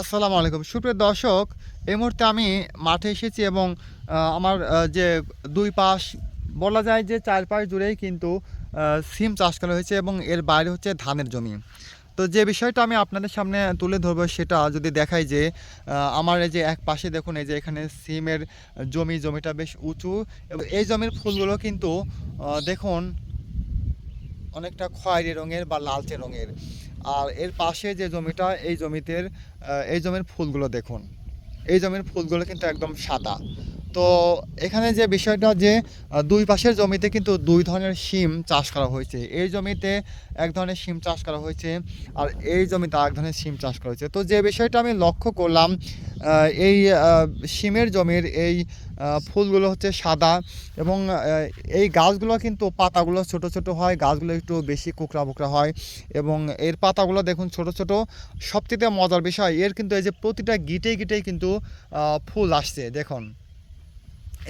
আসসালামু আলাইকুম। সুপ্রিয় দর্শক, এই মুহূর্তে আমি মাঠে এসেছি এবং আমার যে দুই পাশ, বলা যায় যে চার পাশ জুড়েই কিন্তু সিম চাষ করা হয়েছে এবং এর বাইরে হচ্ছে ধানের জমি। তো যে বিষয়টা আমি আপনাদের সামনে তুলে ধরবো সেটা যদি দেখাই যে আমার এই যে এক পাশে দেখুন, এই যে এখানে সিমের জমি, জমিটা বেশ উঁচু এবং এই জমির ফুলগুলো কিন্তু দেখুন, অনেকটা খয়েরি রঙের বা লালচে রঙের। আর এর পাশে যে জমিটা, এই জমিতে এই জমির ফুলগুলো দেখুন। এই জমির ফুলগুলো কিন্তু একদম সাদা। তো এখানে যে বিষয়টা যে দুই পাশের জমিতে কিন্তু দুই ধরনের শিম চাষ করা হয়েছে। এই জমিতে এক ধরনের শিম চাষ করা হয়েছে আর এই জমিতে এক ধরনের শিম চাষ করা হয়েছে। তো যে বিষয়টা আমি লক্ষ্য করলাম এই সিমের জমির এই ফুলগুলো হচ্ছে সাদা এবং এই গাছগুলো কিন্তু পাতাগুলো ছোট ছোট হয়, গাছগুলো একটু বেশি কুকড়া বুকড়া হয় এবং এর পাতাগুলো দেখুন ছোট ছোট। সবচেয়ে মজার বিষয়, এর কিন্তু এই যে প্রতিটা গিটে গিটেই কিন্তু ফুল আসছে, দেখুন।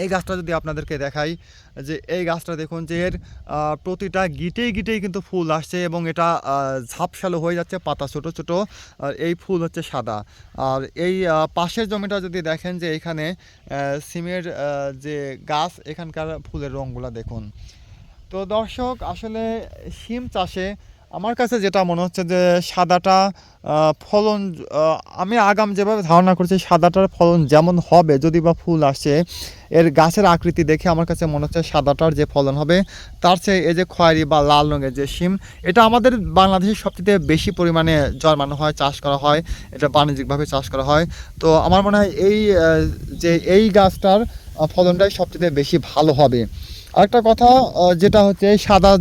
এই গাছটা যদি আপনাদেরকে দেখাই, যে এই গাছটা দেখুন, যে এর প্রতিটা গিটেই গিটেই কিন্তু ফুল আসছে এবং এটা ঝাপসালো হয়ে যাচ্ছে, পাতা ছোট ছোট, আর এই ফুল হচ্ছে সাদা। আর এই পাশের জমিটা যদি দেখেন, যে এখানে সিমের যে গাছ, এখানকার ফুলের রঙগুলো দেখুন। তো দর্শক, আসলে সিম চাষে আমার কাছে যেটা মনে হচ্ছে যে সাদাটা ফলন আমি আগাম যেভাবে ধারণা করছি সাদাটার ফলন যেমন হবে, যদি বা ফুল আসে, এর গাছের আকৃতি দেখে আমার কাছে মনে হচ্ছে সাদাটার যে ফলন হবে, তার চেয়ে এই যে খয়েরি বা লাল রঙের যে শিম, এটা আমাদের বাংলাদেশে সবচেয়ে বেশি পরিমাণে জন্মানো হয়, চাষ করা হয়, এটা বাণিজ্যিকভাবে চাষ করা হয়। তো আমার মনে হয় এই যে এই গাছটার ফলনটাই সবচেয়ে বেশি ভালো হবে। আরেকটা কথা যেটা হচ্ছে সাদা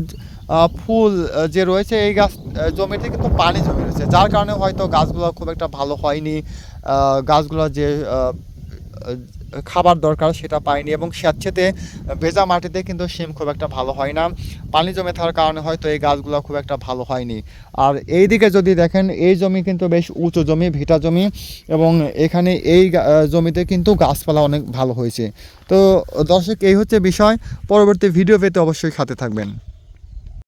ফুল যে রয়েছে এই গাছ জমিতে কিন্তু পানি জমে রয়েছে। যার কারণে হয়তো গাছগুলো খুব একটা ভালো হয়নি। গাছগুলো যে খাবার দরকার সেটা পায়নি এবং স্যাঁতসেতে, ভেজা মাটিতে কিন্তু শিম খুব একটা ভালো হয় না। পানি জমে থাকার কারণে হয়তো এই গাছগুলো খুব একটা ভালো হয়নি। আর এই দিকে যদি দেখেন, এই জমি কিন্তু বেশ উঁচু জমি, ভিটা জমি এবং এখানে এই জমিতে কিন্তু গাছপালা অনেক ভালো হয়েছে। তো দর্শক, এই হচ্ছে বিষয়। পরবর্তী ভিডিও পেতে অবশ্যই সাথে থাকবেন।